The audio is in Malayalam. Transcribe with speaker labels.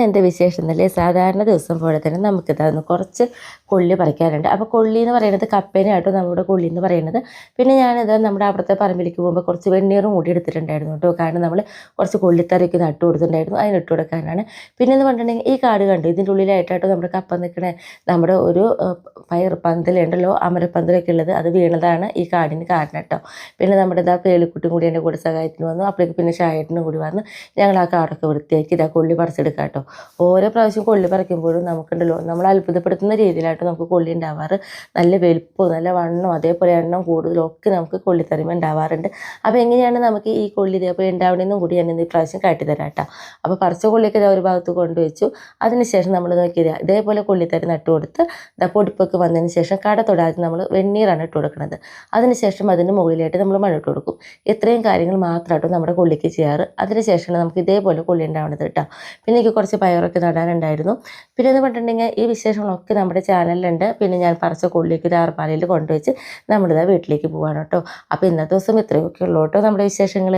Speaker 1: ഇന്ന് എന്റെ വിശേഷം എന്നല്ലേ സാധാരണ ദിവസം പോലെ തന്നെ നമുക്ക് ഇതായിരുന്നു കുറച്ച് കൊള്ളി പറിക്കാനുണ്ട്. അപ്പോൾ കൊള്ളി എന്ന് പറയുന്നത് കപ്പേനെയാട്ടോ നമ്മുടെ കൊള്ളി എന്ന് പറയുന്നത്. പിന്നെ ഞാനിത് നമ്മുടെ അവിടുത്തെ പറമ്പിലേക്ക് പോകുമ്പോൾ കുറച്ച് വെണ്ണീറും കൂടി എടുത്തിട്ടുണ്ടായിരുന്നു കേട്ടോ. കാരണം നമ്മൾ കുറച്ച് കൊള്ളിത്തറയൊക്കെ നട്ടു കൊടുത്തിട്ടുണ്ടായിരുന്നു. അതിന് ഇട്ട് കൊടുക്കാനാണ്. പിന്നെ എന്ന് പറഞ്ഞിട്ടുണ്ടെങ്കിൽ ഈ കാട് കണ്ടു? ഇതിന്റെ ഉള്ളിലായിട്ടോ നമ്മുടെ കപ്പ നിൽക്കണേ. നമ്മുടെ ഒരു പയർ പന്തലുണ്ടല്ലോ അമരപ്പന്തലൊക്കെ ഉള്ളത് അത് വീണതാണ് ഈ കാടിന് കാരണം കേട്ടോ. പിന്നെ നമ്മുടെ ഇതാ കേളിക്കുട്ടും കൂടി എന്റെ കൂടെ സഹായത്തിന് വന്നു. അപ്പോഴേക്ക് പിന്നെ ഷായട്ടിനും കൂടി വന്ന് ഞങ്ങൾ ആ കാടൊക്കെ വൃത്തിയാക്കി ഇതാ കൊള്ളി പറിച്ചെടുക്കാം കേട്ടോ ഓരോ പ്രാവശ്യം കൊള്ളി പറിക്കുമ്പോഴും നമുക്കുണ്ടല്ലോ നമ്മൾ അത്ഭുതപ്പെടുത്തുന്ന രീതിയിലായിട്ട് നമുക്ക് കൊള്ളി ഉണ്ടാവാറ്. നല്ല വലുപ്പവും നല്ല വണ്ണവും അതേപോലെ എണ്ണം കൂടുതലും ഒക്കെ നമുക്ക് കൊള്ളിത്തറിമ ഉണ്ടാവാറുണ്ട്. അപ്പോൾ എങ്ങനെയാണ് നമുക്ക് ഈ കൊള്ളി ഇതേപോലെ ഉണ്ടാവണമെന്നും കൂടി ഞാൻ ഈ പ്രാവശ്യം കാട്ടിത്തരാം കേട്ടോ. അപ്പോൾ പറിച്ച കൊള്ളിയൊക്കെ ഒരു ഭാഗത്ത് കൊണ്ടുവച്ചു. അതിനുശേഷം നമ്മൾ നോക്കിയത് ഇതേപോലെ കൊള്ളിത്തരി നട്ടു കൊടുത്ത് ഇതാ പൊടിപ്പൊക്കെ വന്നതിന് ശേഷം കട തൊടാതെ നമ്മൾ വെണ്ണീറാണ് ഇട്ട് കൊടുക്കുന്നത് അതിനുശേഷം അതിന് മുകളിലായിട്ട് നമ്മൾ മഴ ഇട്ട് കൊടുക്കും. ഇത്രയും കാര്യങ്ങൾ മാത്രമായിട്ടും നമ്മുടെ കൊള്ളിക്ക് ചെയ്യാറ്. അതിനുശേഷമാണ് നമുക്ക് ഇതേപോലെ കൊള്ളി ഉണ്ടാവുന്നത് കേട്ടോ. പിന്നെ എനിക്ക് കുറച്ച് പയറൊക്കെ നടാനുണ്ടായിരുന്നു. പിന്നെ എന്ന് പറഞ്ഞിട്ടുണ്ടെങ്കിൽ ഈ വിശേഷങ്ങളൊക്കെ നമ്മുടെ ചാനലിലുണ്ട്. പിന്നെ ഞാൻ പറിച്ച കൊള്ളിലേക്ക് ഒരു ആർപ്പാലയിൽ കൊണ്ടുവച്ച് നമ്മളിതാ വീട്ടിലേക്ക് പോവാണ് കേട്ടോ. അപ്പോൾ ഇന്നത്തെ ദിവസം ഇത്രയൊക്കെ ഉള്ളൂ കേട്ടോ നമ്മുടെ വിശേഷങ്ങൾ